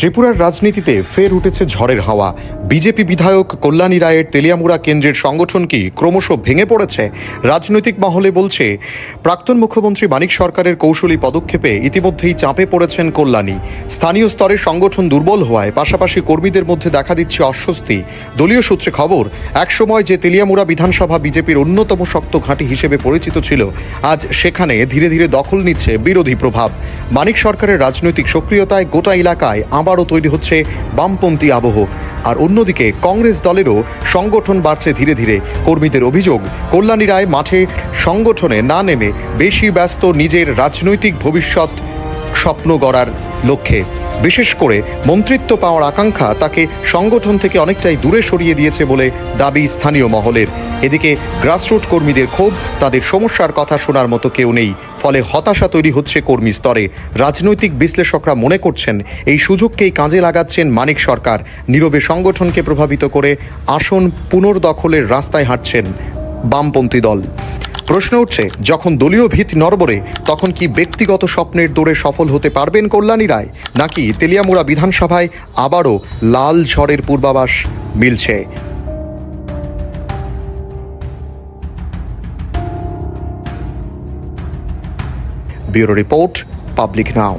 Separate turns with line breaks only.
ত্রিপুরার রাজনীতিতে ফের উঠেছে ঝড়ের হাওয়া। বিজেপি বিধায়ক কল্যাণী রায়ের তেলিয়ামুড়া কেন্দ্রের সংগঠন কি ক্রমশ ভেঙে পড়েছে? রাজনৈতিক মহলে বলছে, প্রাক্তন মুখ্যমন্ত্রী মানিক সরকারের কৌশলী পদক্ষেপে ইতিমধ্যেই চাপে পড়েছেন কল্যাণী। স্থানীয় স্তরে সংগঠন দুর্বল হওয়ায় পাশাপাশি কর্মীদের মধ্যে দেখা দিচ্ছে অস্বস্তি। দলীয় সূত্রে খবর, একসময় যে তেলিয়ামুড়া বিধানসভা বিজেপির অন্যতম শক্ত ঘাঁটি হিসেবে পরিচিত ছিল, আজ সেখানে ধীরে ধীরে দখল নিচ্ছে বিরোধী প্রভাব। মানিক সরকারের রাজনৈতিক সক্রিয়তায় গোটা এলাকায় আবারও তৈরি হচ্ছে বামপন্থী আবহ। আর অন্যদিকে কংগ্রেস দলেরও সংগঠন বাড়ছে ধীরে ধীরে। কর্মীদের অভিযোগ, কল্যাণী রায় মাঠে সংগঠনে না নেমে বেশি ব্যস্ত নিজের রাজনৈতিক ভবিষ্যৎ স্বপ্ন গড়ার লক্ষ্যে। বিশেষ করে মন্ত্রিত্ব পাওয়ার আকাঙ্ক্ষা তাকে সংগঠন থেকে অনেকটাই দূরে সরিয়ে দিয়েছে বলে দাবি স্থানীয় মহলের। এদিকে গ্রাসরুট কর্মীদের ক্ষোভ, তাদের সমস্যার কথা শোনার মতো কেউ নেই। ফলে হতাশা তৈরি হচ্ছে কর্মী স্তরে। রাজনৈতিক বিশ্লেষকরা মনে করছেন, এই সুযোগকেই কাজে লাগাচ্ছেন মানিক সরকার। নীরবে সংগঠনকে প্রভাবিত করে আসন পুনর্দখলের রাস্তায় হাঁটছেন বামপন্থী দল। প্রশ্ন উঠছে, যখন দলীয় ভিত নরবরে তখন কি ব্যক্তিগত স্বপ্নের দৌড়ে সফল হতে পারবেন কল্যাণী রায়? নাকি তেলিয়ামুড়া বিধানসভায় আবারও লাল ঝড়ের পূর্বাভাস মিলছে? Bureau report, public now.